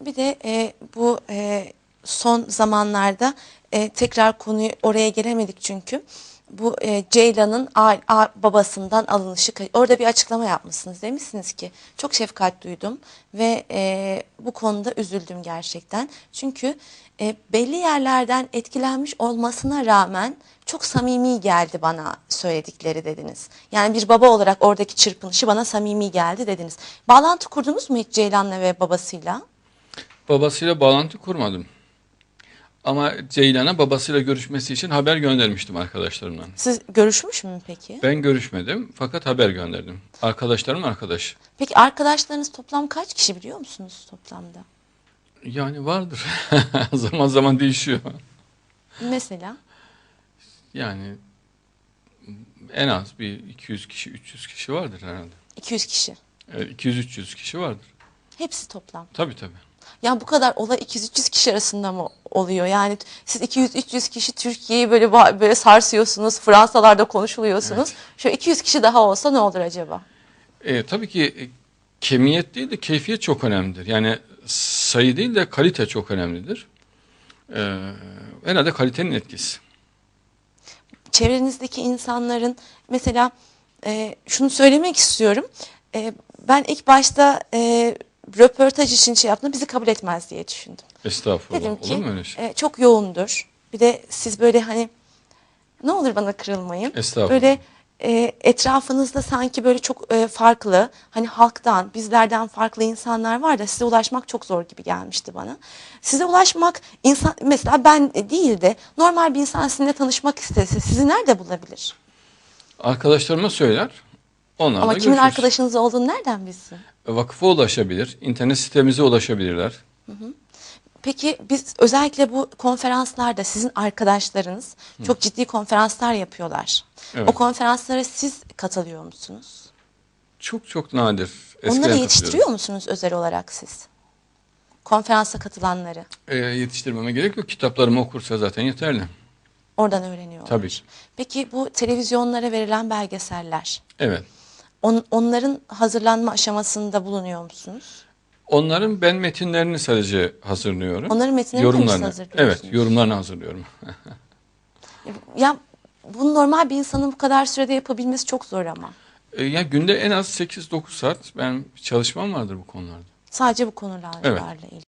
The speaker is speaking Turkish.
Bir de e, bu e, son zamanlarda e, tekrar konuyu oraya gelemedik çünkü. Bu e, Ceylan'ın babasından alınışı. Orada bir açıklama yapmışsınız. Demişsiniz ki çok şefkat duydum ve e, bu konuda üzüldüm gerçekten. Çünkü e, belli yerlerden etkilenmiş olmasına rağmen çok samimi geldi bana söyledikleri dediniz. Yani bir baba olarak oradaki çırpınışı bana samimi geldi dediniz. Bağlantı kurdunuz mu hiç Ceylan'la ve babasıyla? Babasıyla bağlantı kurmadım. Ama Ceylan'a babasıyla görüşmesi için haber göndermiştim arkadaşlarımdan. Siz görüşmüş mü peki? Ben görüşmedim fakat haber gönderdim. Arkadaşlarım arkadaş. Peki arkadaşlarınız toplam kaç kişi biliyor musunuz toplamda? Yani vardır. zaman zaman değişiyor. Mesela Yani en az bir 200 kişi, 300 kişi vardır herhalde. 200 kişi. Evet, 200-300 kişi vardır. Hepsi toplam. Tabii tabii. Yani bu kadar olay 200-300 kişi arasında mı oluyor? Yani siz 200-300 kişi Türkiye'yi böyle böyle sarsıyorsunuz. Fransalarda konuşuluyorsunuz. Şöyle 200 kişi daha olsa ne olur acaba? E, tabii ki e, kemiyet değil de keyfiyet çok önemlidir. Yani sayı değil de kalite çok önemlidir. E, herhalde kalitenin etkisi. çevrenizdeki insanların mesela e, şunu söylemek istiyorum. E, ben ilk başta e, röportaj için şey yaptım bizi kabul etmez diye düşündüm. Estağfurullah. Dedim Olur ki mu öyle şey? e, çok yoğundur. Bir de siz böyle hani ne olur bana kırılmayın. Estağfurullah. Böyle e, etrafınızda sanki böyle çok e, farklı hani halktan bizlerden farklı insanlar var da size ulaşmak çok zor gibi gelmişti bana. Size ulaşmak insan mesela ben değil de normal bir insan sizinle tanışmak istese sizi nerede bulabilir? Arkadaşlarıma söyler. Onlarla Ama kimin görüşürüz. arkadaşınız olduğunu nereden bilsin? Vakıfa ulaşabilir. internet sitemize ulaşabilirler. Peki biz özellikle bu konferanslarda sizin arkadaşlarınız çok ciddi konferanslar yapıyorlar. Evet. O konferanslara siz katılıyor musunuz? Çok çok nadir. Eskiden Onları yetiştiriyor musunuz özel olarak siz? Konferansa katılanları. E, yetiştirmeme gerek yok. Kitaplarımı okursa zaten yeterli. Oradan öğreniyorlar. Tabii. Peki bu televizyonlara verilen belgeseller, Evet. On- onların hazırlanma aşamasında bulunuyor musunuz? Onların ben metinlerini sadece hazırlıyorum. Onların metinlerini yorumlarını. hazırlıyorsunuz? Evet, yorumlarını hazırlıyorum. Ya bunu normal bir insanın bu kadar sürede yapabilmesi çok zor ama. E, ya günde en az 8-9 saat ben çalışmam vardır bu konularda. Sadece bu konularla Evet. ilgili.